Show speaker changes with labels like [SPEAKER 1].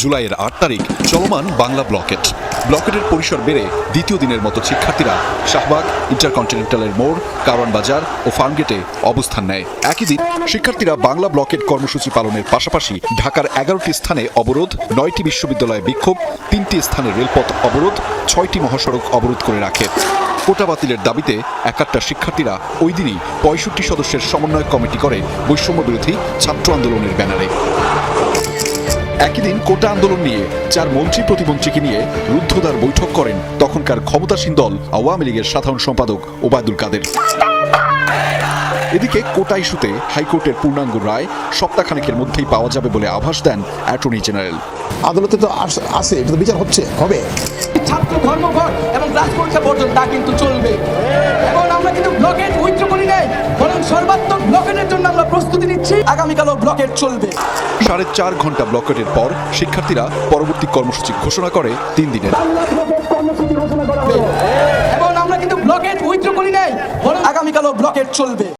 [SPEAKER 1] জুলাইয়ের আট তারিখ চলমান বাংলা ব্লকেট। ব্লকেটের পরিসর বেড়ে দ্বিতীয় দিনের মতো শিক্ষার্থীরা শাহবাগ, ইন্টারকন্টিনেন্টালের মোড়, কারওয়ান বাজার ও ফার্মগেটে অবস্থান নেয়। একই দিন শিক্ষার্থীরা বাংলা ব্লকেট কর্মসূচি পালনের পাশাপাশি ঢাকার এগারোটি স্থানে অবরোধ, নয়টি বিশ্ববিদ্যালয়ে বিক্ষোভ, তিনটি স্থানে রেলপথ অবরোধ, ছয়টি মহাসড়ক অবরোধ করে রাখে। কোটা বাতিলের দাবিতে একাত্তর শিক্ষার্থীরা ওই দিনই পঁয়ষট্টি সদস্যের সমন্বয় কমিটি করে বৈষম্য বিরোধী ছাত্র আন্দোলনের ব্যানারে। একই দিন কোটা আন্দোলন নিয়ে চার মন্ত্রী প্রতিমন্ত্রীকে নিয়ে রুদ্ধদ্বার বৈঠক করেন তখনকার ক্ষমতাসীন দল আওয়ামী লীগের সাধারণ সম্পাদক ওবায়দুল কাদের। এদিকে কোটা ইস্যুতে হাইকোর্টের পূর্ণাঙ্গ রায় সপ্তাহখানেকের মধ্যেই পাওয়া যাবে বলে আভাস দেন অ্যাটর্নি জেনারেল।
[SPEAKER 2] আদালতে তো আস- আছে এটা তো বিচার হচ্ছে হবে।
[SPEAKER 3] ছাত্র ধর্মঘট এবং ক্লাস পরীক্ষা বর্জন তা কিন্তু চলবে। এবং আমরা আগামীকালও ব্লকেট চলবে।
[SPEAKER 1] সাড়ে চার ঘণ্টা ব্লকেটের পর শিক্ষার্থীরা পরবর্তী কর্মসূচি ঘোষণা করে তিন দিনের।
[SPEAKER 3] এবং আমরা কিন্তু ব্লকেট উইথড্র করি নাই আগামীকালও ব্লকেট চলবে।